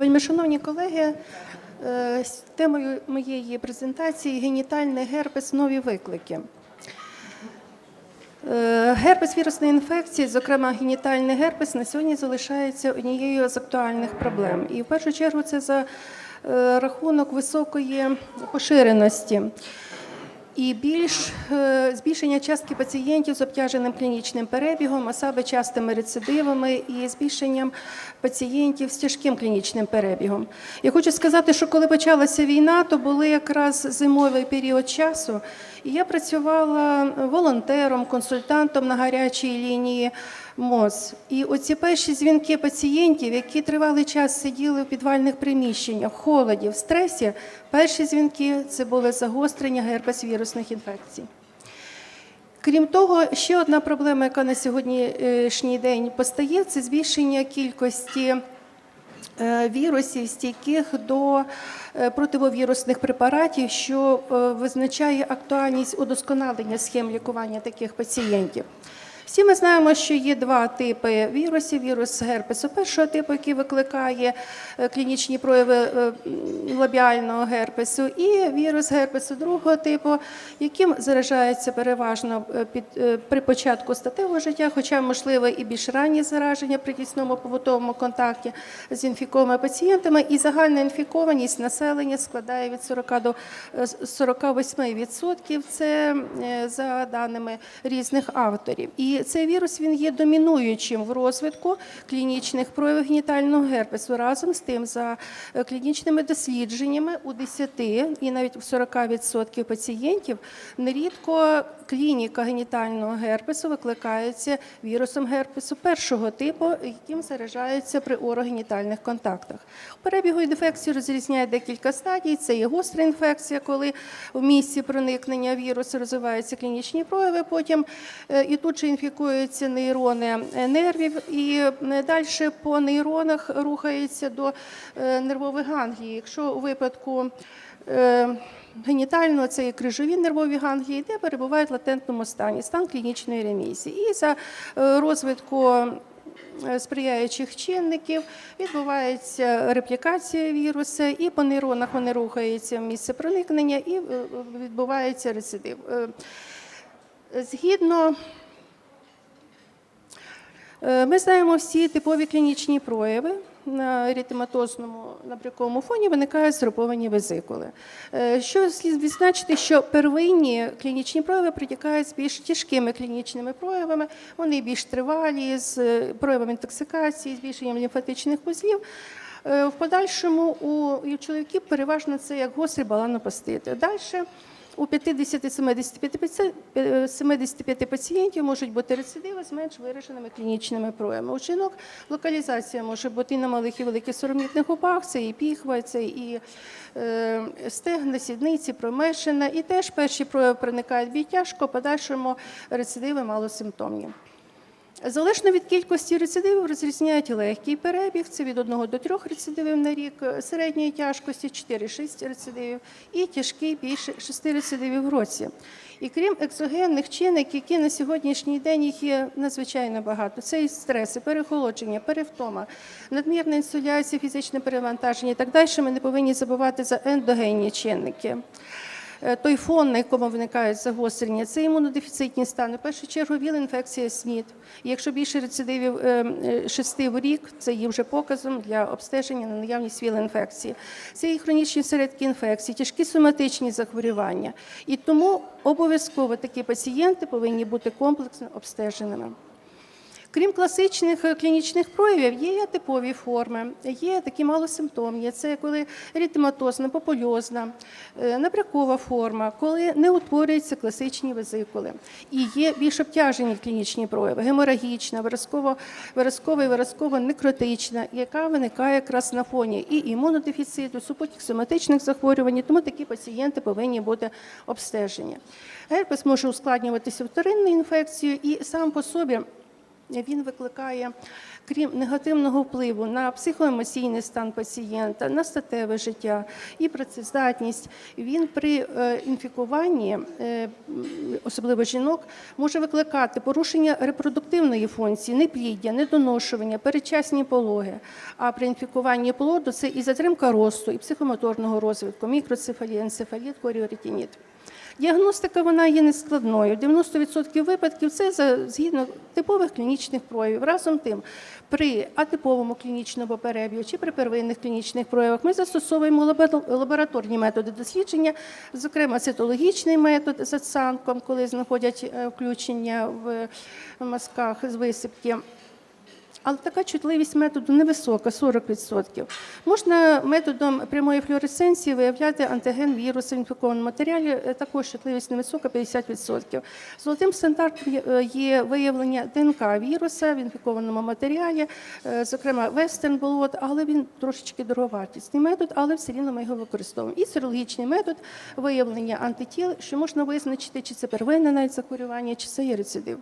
Вельми шановні колеги, е, темою моєї презентації генітальний герпес нові виклики. Е, Герпес вірусної інфекції, зокрема генітальний герпес, на сьогодні залишається однією з актуальних проблем. І в першу чергу це за е, рахунок високої поширеності і більш е, збільшення частки пацієнтів з обтяженим клінічним перебігом, а саме частими рецидивами і збільшенням пацієнтів з тяжким клінічним перебігом. Я хочу сказати, що коли почалася війна, то були якраз зимовий період часу, і я працювала волонтером, консультантом на гарячій лінії. МОЗ. І оці перші дзвінки пацієнтів, які тривалий час сиділи в підвальних приміщеннях, в холоді, в стресі, перші дзвінки це були загострення герпес-вірусних інфекцій. Крім того, ще одна проблема, яка на сьогоднішній день постає, це збільшення кількості е, вірусів, стійких до е, противовірусних препаратів, що е, визначає актуальність удосконалення схем лікування таких пацієнтів. Всі ми знаємо, що є два типи вірусів: вірус герпесу першого типу, який викликає е, клінічні прояви е, лабіального герпесу, і вірус герпесу другого типу, яким заражається переважно е, під, при початку статевого життя, хоча можливе і більш раннє зараження при тісному побутовому контакті з інфікованими пацієнтами, і загальна інфікованість населення складає від 40 до е, 48%. Це за даними різних авторів. І цей вірус він є домінуючим в розвитку клінічних проявів генітального герпесу. Разом з тим, за е, клінічними дослідженнями у 10 і навіть у 40% пацієнтів нерідко клініка генітального герпесу викликається вірусом герпесу першого типу, яким заражається при орогенітальних контактах. У перебігу інфекції розрізняють декілька стадій. Це є гостра інфекція, коли в місці проникнення вірусу розвиваються клінічні прояви. Потім і тут же інфікуються нейрони е, нервів, і далі по нейронах рухається до е, нервових ганглій. Якщо у випадку е, генітального це є крижові нервові ганглії, де перебувають в латентному стані, стан клінічної ремісії. І за е, розвитку е, сприяючих чинників відбувається реплікація вірусу, і по нейронах вони рухаються в місце проникнення, і е, відбувається рецидив. Е, Згідно Е, Ми знаємо всі типові клінічні прояви. На ерітематозному набряковому фоні виникають згруповані везикули. Е, Що слід відзначити, що первинні клінічні прояви протікають з більш тяжкими клінічними проявами, вони більш тривалі, з е, проявами інтоксикації, збільшенням лімфатичних вузлів. Е, В подальшому у чоловіків переважно це як гострий баланопастит. Далі у 50-75 паці- 75 пацієнтів можуть бути рецидиви з менш вираженими клінічними проявами. У жінок локалізація може бути і на малих і великих соромітних губах, це і піхва, це і е, стегна, сідниці, промешина. І теж перші прояви проникають бій тяжко, подальшому рецидиви малосимптомні. Залежно від кількості рецидивів розрізняють легкий перебіг, це від 1 до 3 рецидивів на рік, середньої тяжкості 4-6 рецидивів і тяжкий більше 6 рецидивів в році. І крім екзогенних чинників, які на сьогоднішній день їх є надзвичайно багато. Це і стреси, перехолодження, перевтома, надмірна інсуляція, фізичне перевантаження і так далі. Ми не повинні забувати за ендогенні чинники. Е, той фон, на якому виникають загострення, це імунодефіцитні стани. В першу чергу віл-інфекція СНІД. І якщо більше рецидивів е, е, шести в рік, це є вже показом для обстеження на наявність віл-інфекції. Це і хронічні середки інфекції, тяжкі соматичні захворювання. І тому обов'язково такі пацієнти повинні бути комплексно обстеженими. Крім класичних е, клінічних проявів, є і атипові форми, є такі малосимптомні. Це коли ерітематозна, попульозна, е, набрякова форма, коли не утворюються класичні везикули. І є більш обтяжені клінічні прояви, геморагічна, виразково, виразкова і виразково-некротична, яка виникає якраз на фоні і імунодефіциту, супутніх соматичних захворювань, тому такі пацієнти повинні бути обстежені. Герпес може ускладнюватися вторинною інфекцією і сам по собі він викликає, крім негативного впливу на психоемоційний стан пацієнта, на статеве життя і працездатність, він при е, інфікуванні, е, особливо жінок, може викликати порушення репродуктивної функції, непліддя, недоношування, передчасні пологи. А при інфікуванні плоду це і затримка росту, і психомоторного розвитку, мікроцефалія, енцефаліт, коріоритініт. Діагностика вона є нескладною. 90% випадків це згідно типових клінічних проявів. Разом тим, при атиповому клінічному перебігу чи при первинних клінічних проявах ми застосовуємо лабора- лабораторні методи дослідження, зокрема цитологічний метод з оцанком, коли знаходять е, включення в мазках з висипки. Але така чутливість методу невисока, 40%. Можна методом прямої флюоресценції виявляти антиген вірусу в інфікованому матеріалі, е, також чутливість невисока, 50%. Золотим стандартом є- е, виявлення ДНК віруса в інфікованому матеріалі, е, зокрема Blot, але він трошечки дороговартісний метод, але все рівно ми його використовуємо. І серологічний метод виявлення антитіл, що можна визначити, чи це первинне навіть захворювання, чи це є рецидив.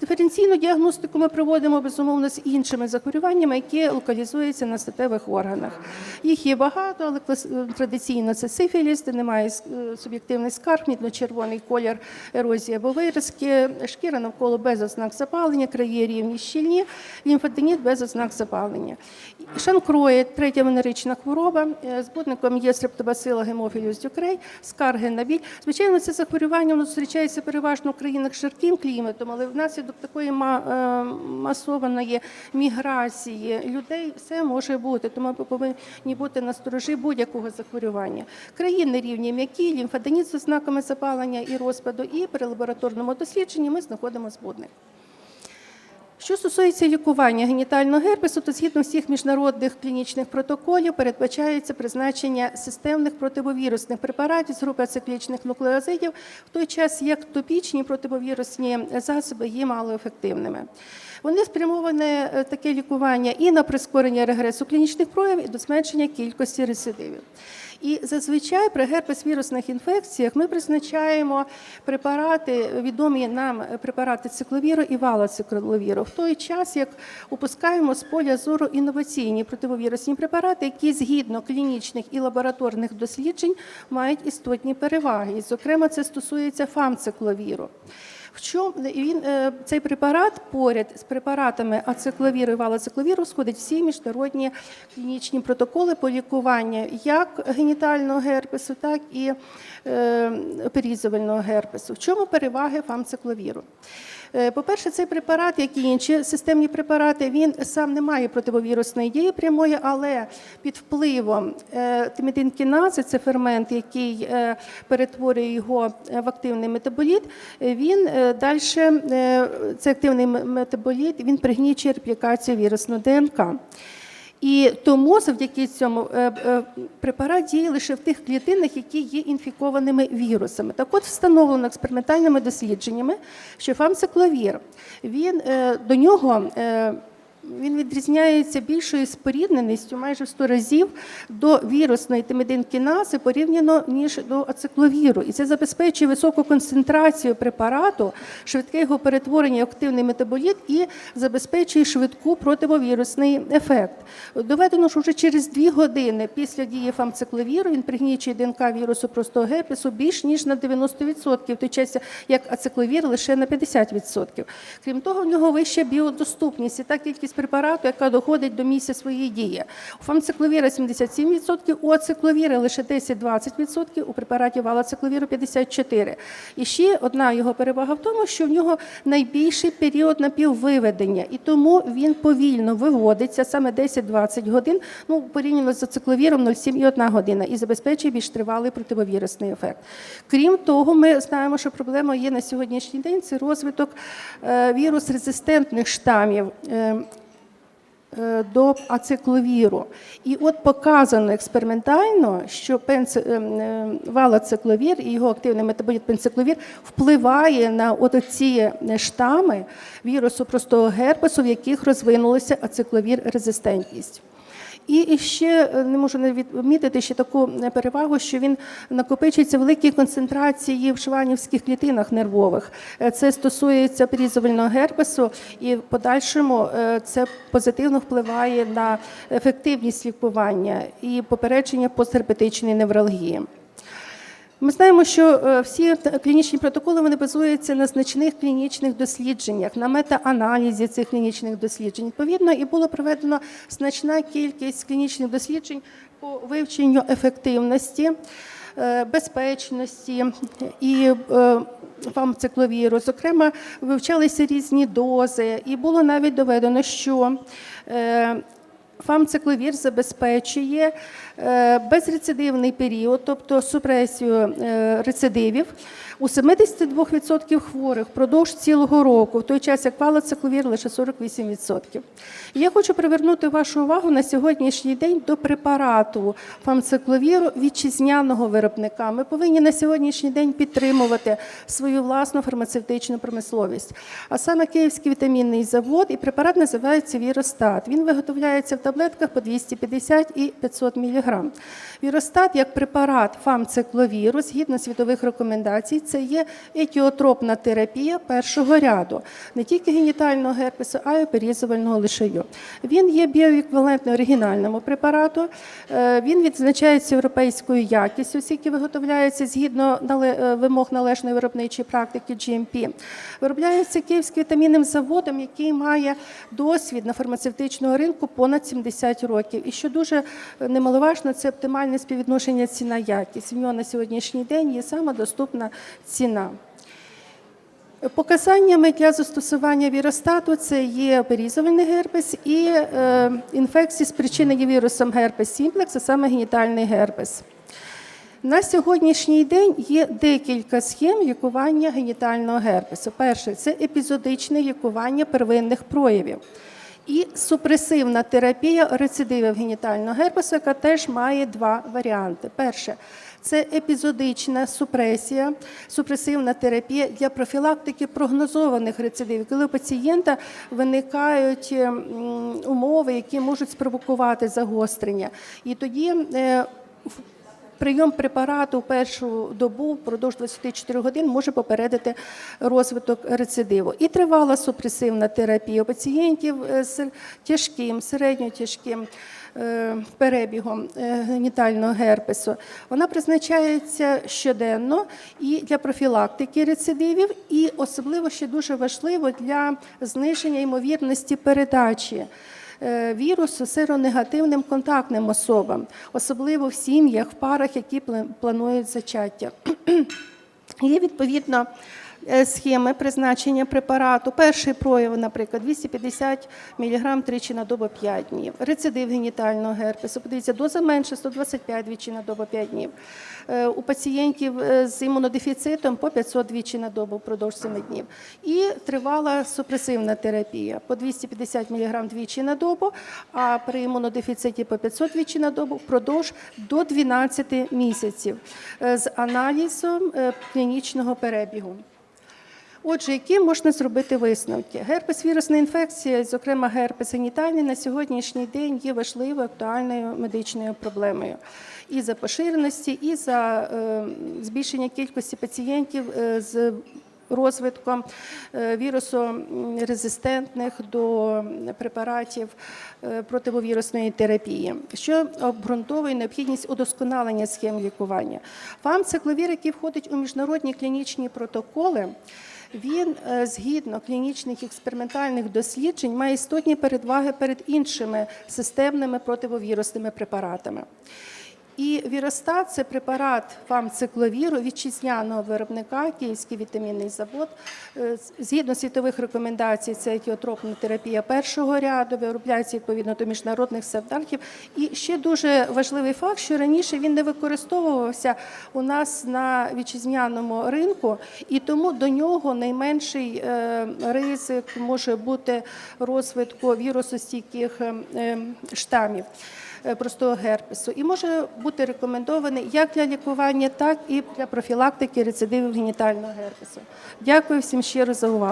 Диференційну діагностику ми проводимо безумовно з іншими захворюваннями, які локалізуються на статевих органах. Їх є багато, але е, традиційно це сифіліс, де немає е, суб'єктивний скарг, мідно-червоний колір, ерозія або виразки, шкіра навколо без ознак запалення, краї рівні щільні, лімфаденіт без ознак запалення. Шанкроїд, третя венерична хвороба, е, збудником є стрептобацила гемофіліус дюкрей, скарги на біль. Звичайно, це захворювання воно зустрічається переважно в країнах з жарким кліматом, але внаслідок такої е, масованої міграції людей все може бути. Тому ми повинні бути на сторожі будь-якого захворювання. Країни рівні м'які, лімфаденіт з ознаками запалення і розпаду, і при лабораторному дослідженні ми знаходимо збудник. Що стосується лікування генітального герпесу, то згідно всіх міжнародних клінічних протоколів передбачається призначення системних противовірусних препаратів з групи ациклічних нуклеозидів, в той час як топічні противовірусні засоби є малоефективними. Вони спрямовані е, таке лікування і на прискорення регресу клінічних проявів, і до зменшення кількості рецидивів. І зазвичай при герпес-вірусних інфекціях ми призначаємо препарати, відомі нам препарати цикловіру і валоцикловіру, в той час, як опускаємо з поля зору інноваційні противовірусні препарати, які згідно клінічних і лабораторних досліджень мають істотні переваги. І, зокрема, це стосується фамцикловіру. В чому він е, цей препарат поряд з препаратами ацикловіру і валоцикловіру сходить всі міжнародні клінічні протоколи по лікуванню як генітального герпесу, так і е, перізувального герпесу. В чому переваги фамцикловіру? Е, По-перше, цей препарат, як і інші системні препарати, він сам не має противовірусної дії прямої, але під впливом е, тимідинкінази, це фермент, який е, перетворює його в активний метаболіт, він далі, це активний метаболіт, він пригнічує реплікацію вірусної ДНК. І тому завдяки цьому е, е, препарат діє лише в тих клітинах, які є інфікованими вірусами. Так от встановлено експериментальними дослідженнями, що фамцикловір, він е, до нього. Він відрізняється більшою спорідненістю майже в 100 разів до вірусної тимидинкінази порівняно ніж до ацикловіру. І це забезпечує високу концентрацію препарату, швидке його перетворення в активний метаболіт і забезпечує швидку противовірусний ефект. Доведено, що вже через дві години після дії фамцикловіру він пригнічує ДНК вірусу простого герпесу більш ніж на 90%, в той час як ацикловір лише на 50%. Крім того, в нього вища біодоступність і та кількість препарату, яка доходить до місця своєї дії. У фамцикловіра 77%, у ацикловіра лише 10-20%, у препараті валоцикловіру 54%. І ще одна його перевага в тому, що в нього найбільший період напіввиведення, і тому він повільно виводиться саме 10-20 годин, ну, порівняно з ацикловіром 0,7 і 1 година, і забезпечує більш тривалий противовірусний ефект. Крім того, ми знаємо, що проблема є на сьогоднішній день це розвиток е, вірус-резистентних штамів. Е, е, До ацикловіру. І от показано експериментально, що пенци... ем, е, і його активний метаболіт пенцикловір впливає на ці штами вірусу простого герпесу, в яких розвинулася ацикловір резистентність. І ще е, не можу не відмітити ще таку е, перевагу, що він накопичується великій концентрації в шванівських клітинах нервових. Е, Це стосується прізувального герпесу, і в подальшому це позитивно впливає на ефективність лікування і попередження постгерпетичної невралгії. Ми знаємо, що е, всі клінічні протоколи вони базуються на значних клінічних дослідженнях, на метааналізі цих клінічних досліджень. Відповідно, і було проведено значна кількість клінічних досліджень по вивченню ефективності, е, безпечності і е, фамцикловіру. Зокрема, вивчалися різні дози, і було навіть доведено, що Фамцикловір забезпечує безрецидивний період, тобто супресію е, рецидивів у 72% хворих впродовж цілого року, в той час як валоцикловір лише 48%. Я хочу привернути вашу увагу на сьогоднішній день до препарату фамцикловіру вітчизняного виробника. Ми повинні на сьогоднішній день підтримувати свою власну фармацевтичну промисловість. А саме Київський вітамінний завод і препарат називається Віростат. Він виготовляється в таблетках по 250 і 500 мг. Віростат як препарат фамцикловіру, згідно світових рекомендацій, це є етіотропна терапія першого ряду, не тільки генітального герпесу, а й перізувального лишаю. Він є біоеквівалентний оригінальному препарату. Е, Він відзначається європейською якістю, оскільки виготовляється згідно е, вимог належної виробничої практики GMP. Виробляється Київським вітамінним заводом, який має досвід на фармацевтичному ринку понад 70 років. І що дуже е, немаловажно, це оптимальне співвідношення ціна-якість. В нього на сьогоднішній день є сама доступна ціна. Показаннями для застосування віростату це є перізувальний герпес і е, інфекції, спричинені вірусом герпес сімплекс, а саме генітальний герпес. На сьогоднішній день є декілька схем лікування генітального герпесу. Перше це епізодичне лікування первинних проявів. І супресивна терапія рецидивів генітального герпесу, яка теж має два варіанти. Перше це епізодична супресія, супресивна терапія для профілактики прогнозованих рецидивів, коли у пацієнта виникають умови, які можуть спровокувати загострення. І тоді е, Прийом препарату в першу добу впродовж 24 годин може попередити розвиток рецидиву. І тривала супресивна терапія пацієнтів е, з тяжким, середньотяжким е, перебігом е, генітального герпесу. Вона призначається щоденно і для профілактики рецидивів, і особливо ще дуже важливо для зниження ймовірності передачі вірусу сиронегативним контактним особам, особливо в сім'ях, в парах, які пла- планують зачаття. Є відповідно е, схеми призначення препарату. Перший прояв, наприклад, 250 мг тричі на добу 5 днів. Рецидив генітального герпесу. Подивіться, доза менше 125 двічі на добу 5 днів. Е, У пацієнтів е, з імунодефіцитом по 500 двічі на добу впродовж 7 днів. І тривала супресивна терапія по 250 мг двічі на добу, а при імунодефіциті по 500 двічі на добу впродовж до 12 місяців е, з аналізом е, клінічного перебігу. Отже, які можна зробити висновки? Герпес вірусна інфекція, зокрема герпес генітальний, на сьогоднішній день є важливою актуальною медичною проблемою. І за поширеності, і за е, збільшення кількості пацієнтів е, з розвитком е, вірусорезистентних до препаратів е, противовірусної терапії, що обґрунтовує необхідність удосконалення схем лікування. Фамцикловір, який входить у міжнародні клінічні протоколи, він е, згідно клінічних експериментальних досліджень має істотні передваги перед іншими системними противовірусними препаратами. І віростат це препарат фамцикловіру вітчизняного виробника, Київський вітамінний завод. Е, Згідно світових рекомендацій, це етіотропна терапія першого ряду, виробляється відповідно до міжнародних стандартів. І ще дуже важливий факт, що раніше він не використовувався у нас на вітчизняному ринку, і тому до нього найменший е, ризик може бути розвитку вірусостійких е, штамів простого герпесу і може бути рекомендований як для лікування, так і для профілактики рецидивів генітального герпесу. Дякую всім щиро за увагу.